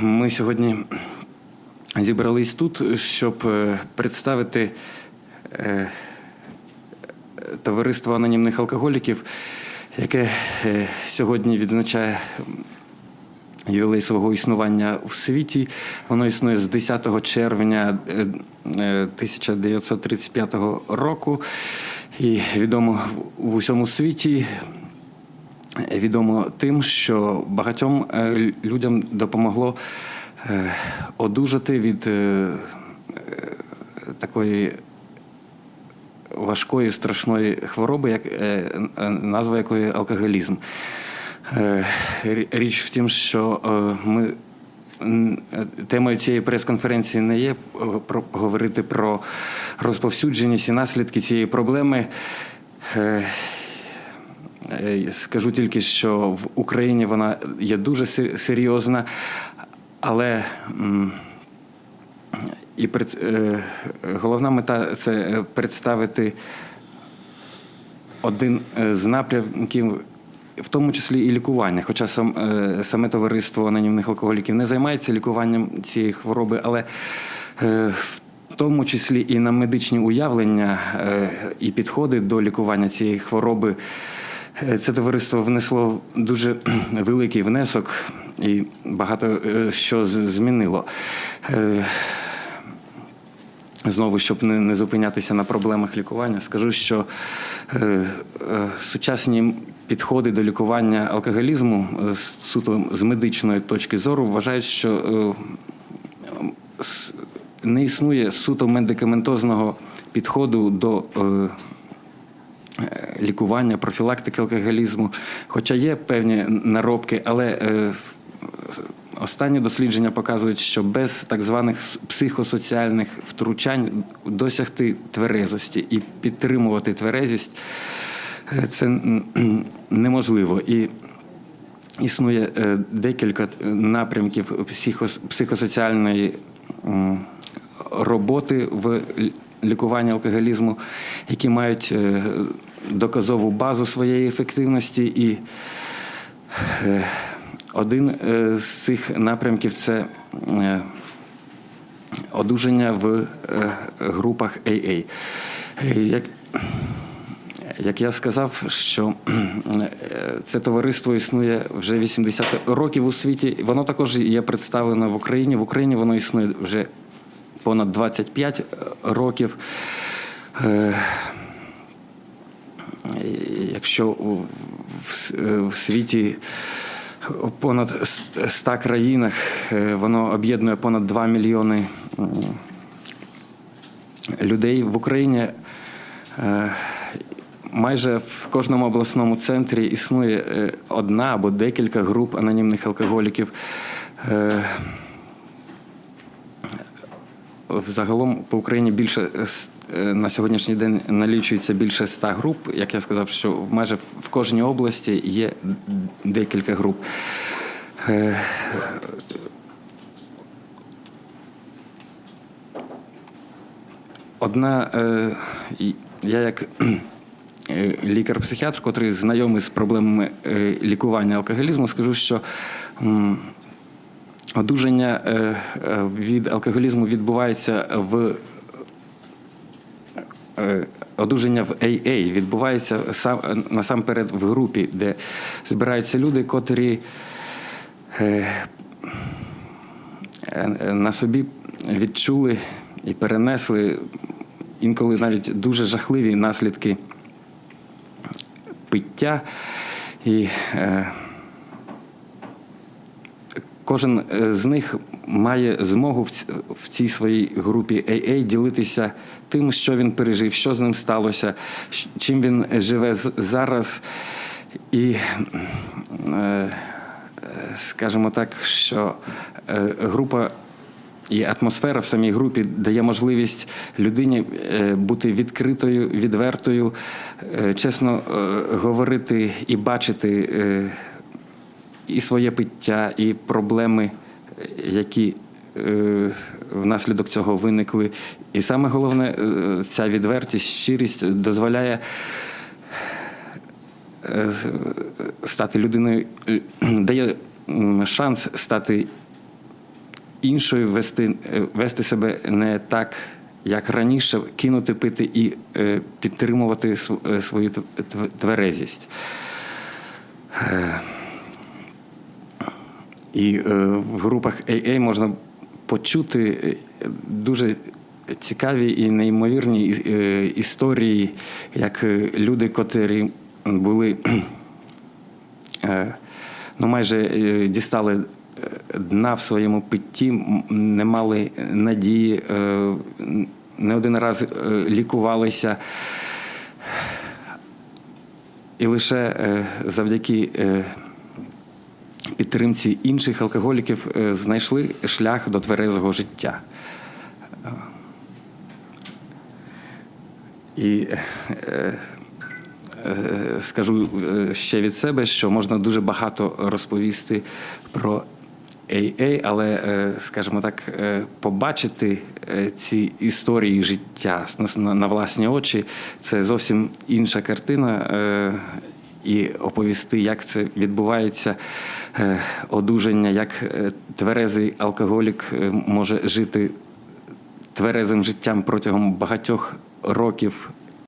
Ми сьогодні зібрались тут, щоб е, представити е, товариство анонімних алкоголіків, яке е, сьогодні відзначає ювілей свого існування у світі. Воно існує з 10 червня е, е, 1935 року і відомо в усьому світі. Відомо тим, що багатьом е, людям допомогло е, одужати від е, такої важкої страшної хвороби, як назва якої алкоголізм. Річ в тім, що ми темою цієї прес-конференції не є про говорити про розповсюдженість і наслідки цієї проблеми. Е, Скажу тільки, що в Україні вона є дуже серйозна, але і е, головна мета це представити один е, з напрямків, в тому числі і лікування. Хоча сам, саме товариство анонімних алкоголіків не займається лікуванням цієї хвороби, але в тому числі і на медичні уявлення і підходи до лікування цієї хвороби. Е, Це товариство внесло дуже великий внесок і багато е, що змінило. Е, Знову, щоб не, зупинятися на проблемах лікування, скажу, що сучасні підходи до лікування алкоголізму суто з медичної точки зору вважають, що не існує суто медикаментозного підходу до е, лікування, профілактики алкоголізму. Хоча є певні наробки, але е, останні дослідження показують, що без так званих психосоціальних втручань досягти тверезості і підтримувати тверезість е, це неможливо. І Існує е, декілька е, напрямків психос- психосоціальної роботи в лі- лікуванні алкоголізму, які мають е, доказову базу своєї ефективності. І е, один е, з цих напрямків це одужання в групах AA. Як як я сказав, що це товариство існує вже 80 років у світі. Воно також є представлено в Україні. В Україні воно існує вже понад 25 років. Е, Якщо е, в світі понад 100 країнах е, воно об'єднує понад 2 мільйони людей в Україні. е, Майже в кожному обласному центрі існує е, одна або декілька груп анонімних алкоголіків. Взагалом по Україні більше е, е, на сьогоднішній день налічується більше ста груп. Як я сказав, що в- майже в кожній області є декілька груп. Е, Одна, я як лікар-психіатр, котрий знайомий з проблемами лікування алкоголізму, скажу, що одужання е, е, від алкоголізму відбувається в е, одужання в AA відбувається сам насамперед в групі, де збираються люди, котрі на собі відчули і перенесли інколи навіть дуже жахливі наслідки пиття. І кожен е, з них має змогу в цій своїй групі AA ділитися тим, що він пережив, що з ним сталося, чим він живе зараз. І, е, скажімо так, що е, група і атмосфера в самій групі дає можливість людині бути відкритою, відвертою, чесно говорити і бачити і своє пиття, і проблеми, які е, внаслідок цього виникли. І саме головне, е, ця відвертість, щирість дозволяє е, стати людиною, дає шанс стати іншою, вести, вести себе не так, як раніше, кинути пити і е, підтримувати св- свою тв- тв- тверезість. Е, І е, в групах AA можна почути е, дуже цікаві і неймовірні е, історії, як е, люди, котрі були е, ну, майже дістали дна в своєму питті, не мали надії, не один раз лікувалися. І лише завдяки підтримці інших алкоголіків е, знайшли шлях до тверезого життя. І е, е, скажу ще від себе, що можна дуже багато розповісти про AA, але, скажімо так, побачити ці історії життя на власні очі це зовсім інша картина. І оповісти, як це відбувається е, одужання, як е, тверезий алкоголік е, може жити тверезим життям протягом багатьох років